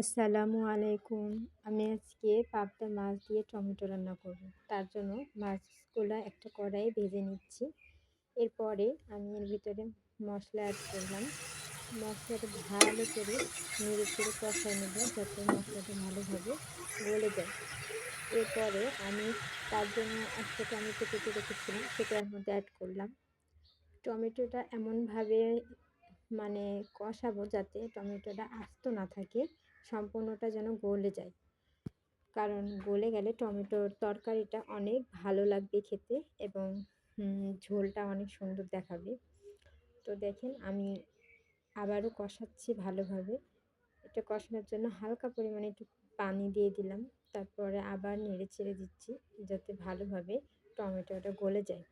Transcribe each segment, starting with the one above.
আসসালামু আলাইকুম। আমি আজকে পাবদা মাছ দিয়ে টমেটো রান্না করব। তার জন্য মাছগুলো একটা কড়াই ভেজে নিচ্ছি। এরপরে আমি এর ভিতরে মশলা অ্যাড করলাম। মশলাটা ভালো করে নেড়ে করে কষায় নেব যাতে মশলাটা ভালোভাবে গলে যায়। এরপরে আমি তার জন্য একটা টমেটো কেটে রেখেছিলাম, সেটা এর মধ্যে অ্যাড করলাম। টমেটোটা এমনভাবে মানে কষাবো যাতে টমেটোটা আস্ত না থাকে। সম্পূর্ণটা যেন গলে যায়। কারণ গলে গেলে টমেটোর তরকারিটা অনেক ভালো লাগবে খেতে এবং ঝোলটা অনেক সুন্দর দেখাবে। তো দেখেন আমি আবারও কষাচ্ছি ভালোভাবে। এটা কষানোর জন্য হালকা পরিমাণে একটু পানি দিয়ে দিলাম। তারপরে আবার নেড়ে ছেড়ে দিচ্ছি যাতে ভালোভাবে টমেটোটা গলে যায়।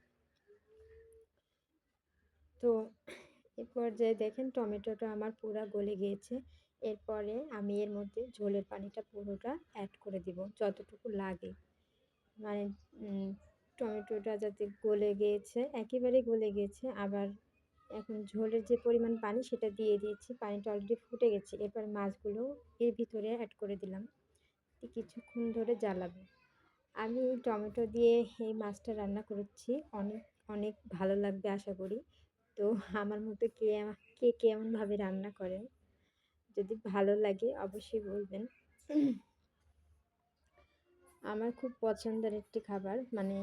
তো এ পর্যায়ে দেখেন টমেটোটা আমার পুরা গলে গিয়েছে। এরপরে আমি এর মধ্যে ঝোলের পানিটা পুরোটা অ্যাড করে দিব, যতটুকু লাগে। মানে টমেটোটা যাতে গলে গিয়েছে একেবারে গলে গিয়েছে আবার এখন ঝোলের যে পরিমাণ পানি সেটা দিয়ে দিয়েছি, পানিটা অলরেডি ফুটে গেছে, এরপর মাছগুলো এর ভিতরে অ্যাড করে দিলাম। কিছুক্ষণ ধরে জ্বালাবো। আমি টমেটো দিয়ে এই মাছটা রান্না করেছি, অনেক অনেক ভালো লাগবে আশা করি। তো আমার মতো কে কে কেমনভাবে রান্না করেন যদি ভালো লাগে অবশ্যই বলবেন। আমার খুব পছন্দের একটি খাবার মানে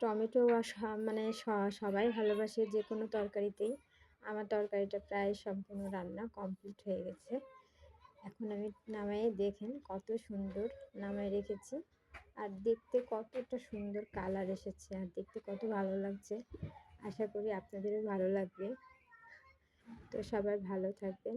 টমেটো মানে সবাই ভালোবাসে যে কোনো তরকারিতেই। আমার তরকারিটা প্রায় সম্পূর্ণ রান্না কমপ্লিট হয়ে গেছে। এখন আমি নামাই দেখেন কত সুন্দর নামাই রেখেছি। আর দেখতে কতটা সুন্দর কালার এসেছে আর দেখতে কত ভালো লাগছে। আশা করি আপনাদেরও ভালো লাগবে। তো সবাই ভালো থাকবেন।